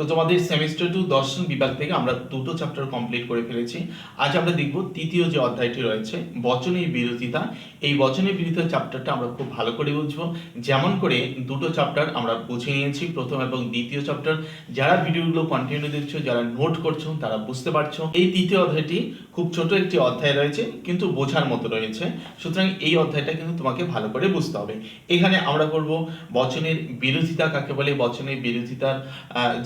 তো তোমাদের semester two দর্শন বিভাগ থেকে আমরা দুটো চ্যাপ্টার কমপ্লিট করে ফেলেছি। আজ আমরা দেখব তৃতীয় যে অধ্যায়টি রয়েছে, বচনের বিরোধিতা। এই বচনের বিরোধিতা চ্যাপ্টারটা আমরা খুব ভালো করে বুঝব। যেমন করে দুটো চ্যাপ্টার আমরা বুঝে নিয়েছি, প্রথম এবং দ্বিতীয় চ্যাপ্টার যারা ভিডিওগুলো কন্টিনিউ দেখছ, যারা নোট করছ, তারা বুঝতে পারছ। এই তৃতীয় অধ্যায়টি খুব ছোট একটি অধ্যায় রয়েছে, কিন্তু বোঝার মতো রয়েছে। সুতরাং এই অধ্যায়টা কিন্তু তোমাকে ভালো করে বুঝতে হবে। এখানে আমরা করব বচনের বিরোধিতা, কাকে বলে বচনের বিরোধিতার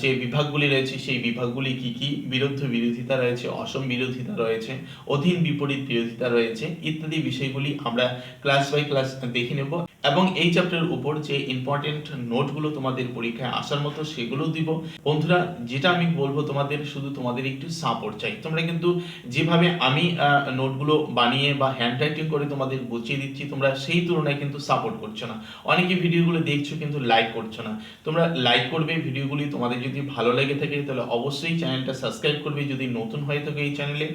যে বিভাগগুলি রয়েছে, সেই বিভাগগুলি কি কি? বিরুদ্ধ বিরোধিতা রয়েছে, অসম বিরোধিতা রয়েছে, অধীন বিপরীত বিরোধিতা রয়েছে, ইত্যাদি বিষয়গুলি আমরা ক্লাস বাই ক্লাস দেখে নেব। এবং এই চ্যাপ্টারের উপর যে ইম্পর্টেন্ট নোটগুলো তোমাদের পরীক্ষায় আসার মতো সেগুলো দিব। বন্ধুরা, যেটা আমি বলব তোমাদের, শুধু তোমাদের একটু সাপোর্ট চাই। তোমরা কিন্তু যেভাবে আমি নোটগুলো বানিয়ে বা হ্যান্ড রাইটিং করে তোমাদের বুঝিয়ে দিচ্ছি, তোমরা সেই তুলনায় কিন্তু সাপোর্ট করছ না। অনেকে ভিডিওগুলো দেখছ কিন্তু লাইক করছ না। তোমরা লাইক করবে, ভিডিওগুলি তোমাদের যদি ভালো লেগে থাকে, তাহলে অবশ্যই চ্যানেলটা সাবস্ক্রাইব করবে। যদি নতুন হয়ে থাকে এই চ্যানেলে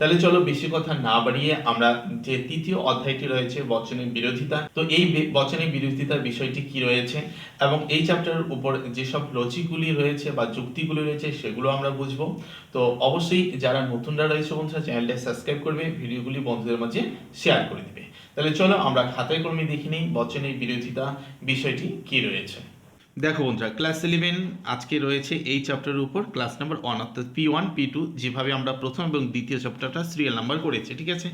তাহলে চলো বেশি কথা না বাড়িয়ে আমরা যে তৃতীয় অধ্যায়টি রয়েছে বচনের বিরোধিতা, তো এই বচনের বিরোধিতার বিষয়টি কি রয়েছে এবং এই চ্যাপ্টারের উপর যেসব লজিকগুলি রয়েছে বা যুক্তিগুলি রয়েছে সেগুলো আমরা বুঝব। তো অবশ্যই যারা নতুনরা রয়েছে বন্ধুরা, চ্যানেলটা সাবস্ক্রাইব করবে, ভিডিওগুলি বন্ধুদের মাঝে শেয়ার করে দিবে। তাহলে চলো আমরা খাতায় কলমে দেখে নিই বচনের বিরোধিতা বিষয়টি কি রয়েছে। দেখো বন্ধুরা ক্লাস ইলেভেন আজকে রয়েছে এই চ্যাপ্টারের উপর ক্লাস নাম্বার ওয়ান অর্থাৎ পি ওয়ান পি টু যেভাবে আমরা প্রথম এবং দ্বিতীয় চ্যাপ্টারটা সিরিয়াল নাম্বার করেছি, ঠিক আছে?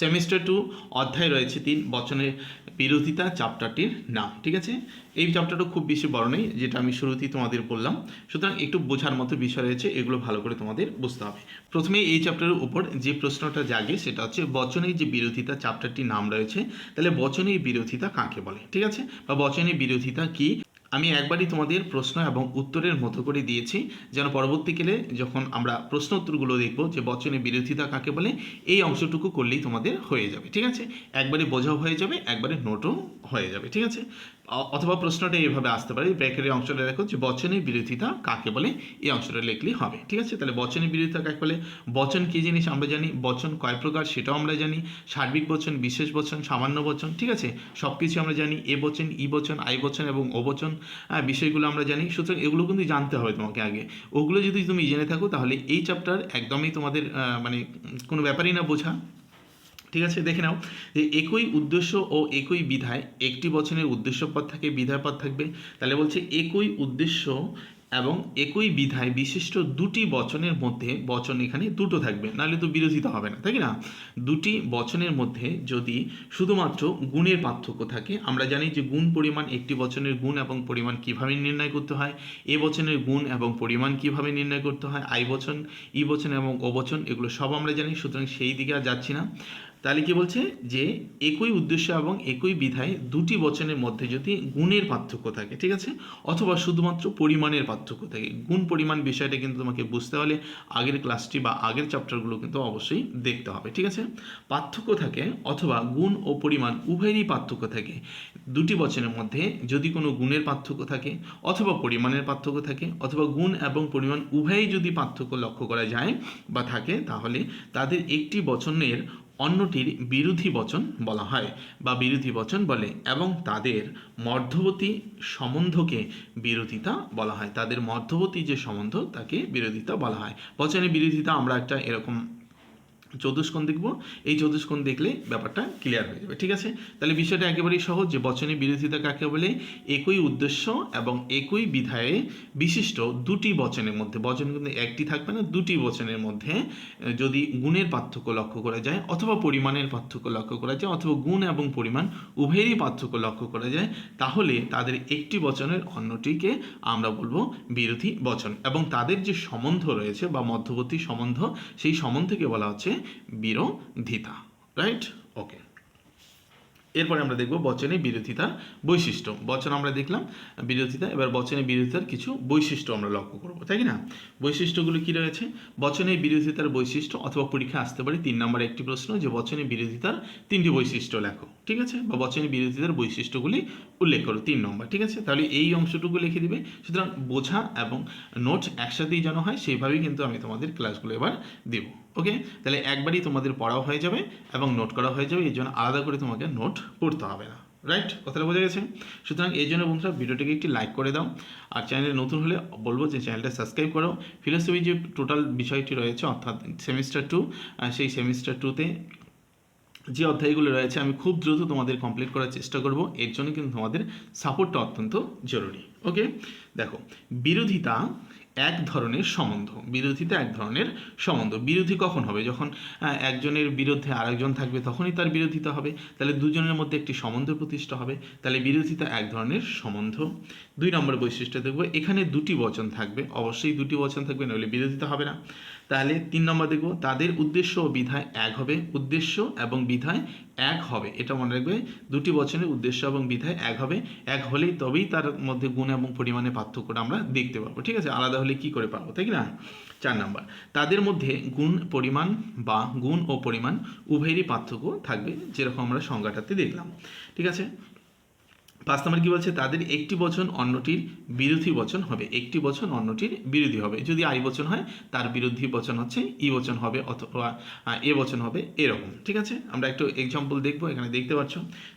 সেমিস্টার টু অধ্যায় রয়েছে তিন, বচনের বিরোধিতা চ্যাপ্টারটির নাম, ঠিক আছে? এই চ্যাপ্টারটা খুব বেশি বড় নেই, যেটা আমি শুরুতেই তোমাদের বললাম। সুতরাং একটু বোঝার মতো বিষয় রয়েছে, এগুলো ভালো করে তোমাদের বুঝতে হবে। প্রথমে এই চ্যাপ্টারের উপর যে প্রশ্নটা জাগে, সেটা হচ্ছে বচনের যে বিরোধিতা চ্যাপ্টারটির নাম রয়েছে, তাহলে বচনের বিরোধিতা কাকে বলে, ঠিক আছে? বা বচনের বিরোধিতা কি? আমি একবারই তোমাদের প্রশ্ন এবং উত্তরের মতো করে দিয়েছি, যেন পরবর্তীকালে যখন আমরা প্রশ্ন উত্তরগুলো দেখব যে বচনের বিরোধিতা কাকে বলে, এই অংশটুকু করলেই তোমাদের হয়ে যাবে, ঠিক আছে? একবারে বোঝাও হয়ে যাবে, একবারে নোটও হয়ে যাবে, ঠিক আছে? অথবা প্রশ্নটা এইভাবে আসতে পারে ব্র্যাকেটের অংশটা দেখো যে বচনের বিরোধিতা কাকে বলে? এই অংশটা লিখলেই হবে, ঠিক আছে? তাহলে বচনের বিরোধিতা কাকে বলে? বচন কী জিনিস আমরা জানি, বচন কয় প্রকার সেটাও আমরা জানি, সার্বিক বচন, বিশেষ বচন, সামান্য বচন, ঠিক আছে? সব কিছু আমরা জানি, এ বচন, ই বচন, আই বচন এবং ও বচন হ্যাঁ বিষয়গুলো আমরা জানি। সুতরাং এগুলো কিন্তু জানতে হবে তোমাকে আগে। ওগুলো যদি তুমি জেনে থাকো তাহলে এই চ্যাপ্টার একদমই তোমাদের মানে কোনো ব্যাপারই না বোঝা। ঠিক আছে, দেখে নাও। যে একই উদ্দেশ্য ও একই বিধায় একটি বচনের উদ্দেশ্য পদ থাকে বিধায় পদ থাকবে। তাহলে বলছে একই উদ্দেশ্য এবং একই বিধায় বিশিষ্ট দুটি বচনের মধ্যে বচন এখানে দুটো থাকবে, নাহলে তো বিরোধিতা হবে না, তাই না? দুটি বচনের মধ্যে যদি শুধুমাত্র গুণের পার্থক্য থাকে, আমরা জানি যে গুণ পরিমাণ একটি বচনের গুণ এবং পরিমাণ কীভাবে নির্ণয় করতে হয়, এ বচনের গুণ এবং পরিমাণ কীভাবে নির্ণয় করতে হয়, আই বচন, ই বচন এবং ও বচন, এগুলো সব আমরা জানি, সুতরাং সেই দিকে আর যাচ্ছি না। তাহলে কি বলছে? যে একই উদ্দেশ্য এবং একই বিধায় দুটি বচনের মধ্যে যদি গুণের পার্থক্য থাকে, ঠিক আছে? অথবা শুধুমাত্র পরিমাণের পার্থক্য থাকে। গুণ পরিমাণ বিষয়টা কিন্তু তোমাকে বুঝতে হলে আগের ক্লাসটি বা আগের চ্যাপ্টারগুলো কিন্তু অবশ্যই দেখতে হবে, ঠিক আছে? পার্থক্য থাকে অথবা গুণ ও পরিমাণ উভয়েরই পার্থক্য থাকে। দুটি বচনের মধ্যে যদি কোনো গুণের পার্থক্য থাকে অথবা পরিমাণের পার্থক্য থাকে অথবা গুণ এবং পরিমাণ উভয়ই যদি পার্থক্য লক্ষ্য করা যায় বা থাকে, তাহলে তাদের একটি বচনের অন্যটির বিরোধী বচন বলা হয় বা বিরোধী বচন বলে এবং তাদের মধ্যবর্তী সম্বন্ধকে বিরোধিতা বলা হয়। তাদের মধ্যবর্তী যে সম্বন্ধ তাকে বিরোধিতা বলা হয়। বচনের বিরোধিতা আমরা একটা এরকম চতুষ্কোণ দেখব। এই চতুষ্কোণ দেখলে ব্যাপারটা ক্লিয়ার হয়ে যাবে, ঠিক আছে? তাহলে বিষয়টা একেবারেই সহজ যে বচনের বিরোধিতা কাকে বলে? একই উদ্দেশ্য এবং একই বিধায়ে বিশিষ্ট দুটি বচনের মধ্যে, বচন কিন্তু একটি থাকবে না, দুটি বচনের মধ্যে যদি গুণের পার্থক্য লক্ষ্য করা যায় অথবা পরিমাণের পার্থক্য লক্ষ্য করা যায় অথবা গুণ এবং পরিমাণ উভয়েরই পার্থক্য লক্ষ্য করা যায়, তাহলে তাদের একটি বচনের অন্যটিকে আমরা বলব বিরোধী বচন। এবং তাদের যে সম্বন্ধ রয়েছে বা মধ্যবর্তী সম্বন্ধ, সেই সম্বন্ধকে বলা হচ্ছে বিরোধিতা রাইট ওকে এরপরে আমরা দেখব বচনে বিরোধিতার বৈশিষ্ট্য। বচন আমরা দেখলাম, বিরোধিতা, এবার বচনে বিরোধিতার কিছু বৈশিষ্ট্য আমরা লক্ষ্য করব, তাই না? বৈশিষ্ট্যগুলো কি রয়েছে? বচনে বিরোধিতার বৈশিষ্ট্য, অথবা পরীক্ষা আসতে পারে তিন নম্বরে একটি প্রশ্ন, যে বচনের বিরোধিতার তিনটি বৈশিষ্ট্য লেখো, ঠিক আছে? বা বচনের বিরোধিতার বৈশিষ্ট্যগুলি উল্লেখ করো তিন নম্বর, ঠিক আছে? তাহলে এই অংশটুকু লিখে দিবে। সুতরাং বোঝা এবং নোট একসাথেই যেন হয়, সেইভাবেই কিন্তু আমি তোমাদের ক্লাসগুলো এবার দেব। ওকে তাহলে একবারই তোমাদের পড়াও হয়ে যাবে এবং নোট করা হয়ে যাবে, এই জন্য আলাদা করে তোমাকে নোট করতে হবে না। রাইট কথাটা বোঝা গেছে? সুতরাং এই জন্য বন্ধুরা ভিডিওটিকে একটি লাইক করে দাও। আর চ্যানেলে নতুন হলে বলব যে চ্যানেলটা সাবস্ক্রাইব করো। ফিলোসফি যে টোটাল বিষয়টি রয়েছে, অর্থাৎ সেমিস্টার টু সেই সেমিস্টার টুতে যে অধ্যায়গুলো রয়েছে, আমি খুব দ্রুত তোমাদের কমপ্লিট করার চেষ্টা করব। এর জন্য কিন্তু তোমাদের সাপোর্টটা অত্যন্ত জরুরি। ওকে দেখো, বিরোধিতা এক ধরনের সম্বন্ধ, বিরোধিতা এক ধরনের সম্বন্ধ। বিরোধী কখন হবে? যখন একজনের বিরুদ্ধে আরেকজন থাকবে, তখনই তার বিরোধিতা হবে। তাহলে দুজনের মধ্যে একটি সম্বন্ধ প্রতিষ্ঠা হবে। তাহলে বিরোধিতা এক ধরনের সম্বন্ধ। দুই নম্বর বৈশিষ্ট্য দেখব, এখানে দুটি বচন থাকবে। অবশ্যই দুটি বচন থাকবে, নইলে বিরোধিতা হবে না। তাহলে তিন নম্বর দেখব, তাদের উদ্দেশ্য ও বিধায় এক হবে। উদ্দেশ্য এবং বিধায় এক হবে। এটা মনে রাখবে দুটি বচনের উদ্দেশ্য এবং বিধায় এক হবে। এক হলেই তবেই তার মধ্যে গুণ এবং পরিমাণে পার্থক্যটা আমরা দেখতে পাবো। ঠিক আছে? আলাদা হলে কি করে পাবো? তাই না? চার নাম্বার। তাদের মধ্যে গুণ, পরিমাণ বা গুণ ও পরিমাণ উভয়েরই পার্থক্য থাকবে, যেরকম আমরা সংজ্ঞাটাতে দেখলাম। ঠিক আছে? পাঁচ নম্বর কি বলছে? তাদের একটি বচন অন্যটির বিরোধী বচন হবে। একটি বচন অন্যটির বিরোধী হবে। যদি আই বচন হয়, তার বিরোধী বচন হচ্ছে ই বচন হবে অথবা এ বচন হবে এরকম। ঠিক আছে? আমরা একটু এক্সাম্পল দেখব, এখানে দেখতে পাচ্ছ।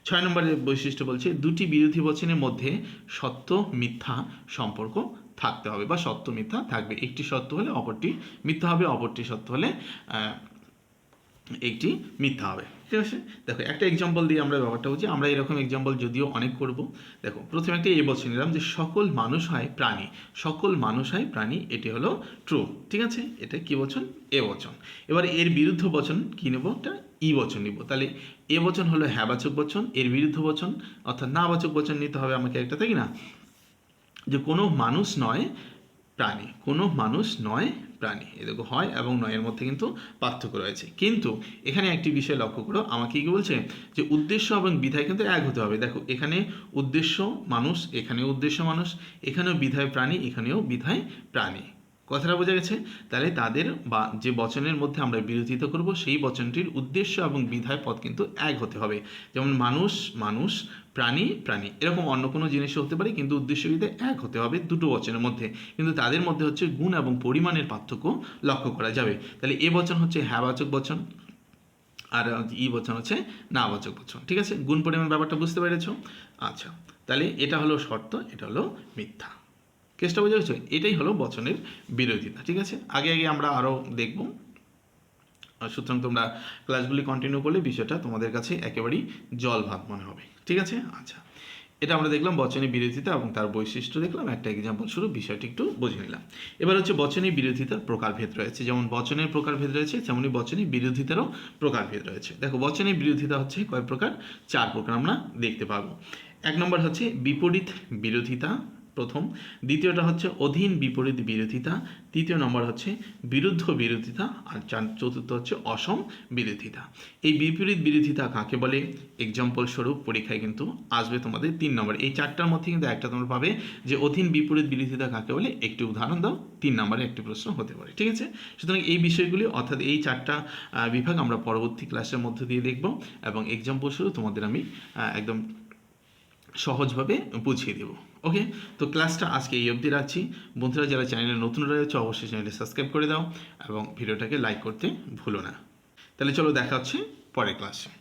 ছয় নম্বরের বৈশিষ্ট্য বলছে, দুটি বিরোধী বচনের মধ্যে সত্য, মিথ্যা সম্পর্ক থাকতে হবে বা সত্য, মিথ্যা থাকবে। একটি সত্য হলে অপরটি মিথ্যা হবে, অপরটি সত্য হলে একটি মিথ্যা হবে। ঠিক আছে দেখো, একটা এক্সাম্পল দিয়ে আমরা ব্যাপারটা বুঝি। আমরা এরকম এক্সাম্পল যদিও অনেক করব। দেখো, প্রথমে একটা এ বছর নিলাম যে সকল মানুষ হয় প্রাণী। সকল মানুষ হয় প্রাণী, এটি হলো ট্রু ঠিক আছে? এটা কি বচন? এ বচন। এবার এর বিরুদ্ধ বচন কি নেব? একটা ই বচন নিব। তাহলে এ বচন হলো হ্যাবাচক বচন, এর বিরুদ্ধ বচন, অর্থাৎ নাবাচক বচন নিতে হবে আমাকে একটা, তাই না? যে কোনো মানুষ নয় প্রাণী, কোনো মানুষ নয় প্রাণী এ হয় এবং নয়ের মধ্যে কিন্তু পার্থক্য রয়েছে। কিন্তু এখানে একটি বিষয় লক্ষ্য করো, আমাকে কি বলছে যে উদ্দেশ্য এবং বিধায় কিন্তু এক হতে হবে। দেখো, এখানে উদ্দেশ্য মানুষ, এখানেও উদ্দেশ্য মানুষ, এখানেও বিধায় প্রাণী, এখানেও বিধায় প্রাণী। কথাটা বোঝা গেছে? তাহলে তাদের বা যে বচনের মধ্যে আমরা বিরোধিতা করব, সেই বচনটির উদ্দেশ্য এবং বিধায় পদ কিন্তু এক হতে হবে। যেমন মানুষ মানুষ, প্রাণী প্রাণী। এরকম অন্য কোনো জিনিসও হতে পারে, কিন্তু উদ্দেশ্য বিধায় এক হতে হবে দুটো বচনের মধ্যে। কিন্তু তাদের মধ্যে হচ্ছে গুণ এবং পরিমাণের পার্থক্য লক্ষ্য করা যাবে। তাহলে এ বচন হচ্ছে হ্যাবাচক বচন, আর ই বচন হচ্ছে নাবাচক বচন। ঠিক আছে? গুণ, পরিমাণ ব্যাপারটা বুঝতে পেরেছ? আচ্ছা। তাহলে এটা হলো শর্ত, এটা হলো মিথ্যা। কেসটা বোঝা গেছে? এটাই হলো বচনের বিরোধিতা, ঠিক আছে? আগে আগে আমরা আরও দেখব। সুতরাং তোমরা ক্লাসগুলি কন্টিনিউ করলে বিষয়টা তোমাদের কাছে একেবারেই জল ভাত মনে হবে, ঠিক আছে? আচ্ছা এটা আমরা দেখলাম বচনের বিরোধিতা এবং তার বৈশিষ্ট্য দেখলাম, একটা এক্সাম্পল শুরু বিষয়টি একটু বুঝে নিলাম। এবার হচ্ছে বচনের বিরোধিতার প্রকারভেদ রয়েছে, যেমন বচনের প্রকারভেদ রয়েছে, তেমনি বচনের বিরোধিতারও প্রকারভেদ রয়েছে। দেখো বচনের বিরোধিতা হচ্ছে কয় প্রকার? চার প্রকার আমরা দেখতে পাবো। এক নম্বর হচ্ছে বিপরীত বিরোধিতা প্রথম। দ্বিতীয়টা হচ্ছে অধীন বিপরীত বিরোধিতা। তৃতীয় নম্বর হচ্ছে বিরুদ্ধ বিরোধিতা। আর চার, চতুর্থ হচ্ছে অসম বিরোধিতা। এই বিপরীত বিরোধিতা কাকে বলে? এক্সাম্পল স্বরূপ পরীক্ষায় কিন্তু আসবে তোমাদের তিন নম্বর। এই চারটার মধ্যে কিন্তু একটা তোমরা পাবে যে অধীন বিপরীত বিরোধিতা কাকে বলে? একটি উদাহরণ দাও, তিন নম্বরে একটি প্রশ্ন হতে পারে, ঠিক আছে? সুতরাং এই বিষয়গুলি, অর্থাৎ এই চারটা বিভাগ আমরা পরবর্তী ক্লাসের মধ্যে দিয়ে দেখব। এবং এক্সাম্পল স্বরূপ তোমাদের আমি একদম সহজভাবে বুঝিয়ে দেবো। ওকে তো ক্লাসটা আজকে এই অবধি রাখছি। বন্ধুরা, যারা চ্যানেলে নতুন রয়েছে, অবশ্যই চ্যানেলে সাবস্ক্রাইব করে দাও এবং ভিডিওটাকে লাইক করতে ভুলো না। তাহলে চলো দেখা হচ্ছে পরের ক্লাসে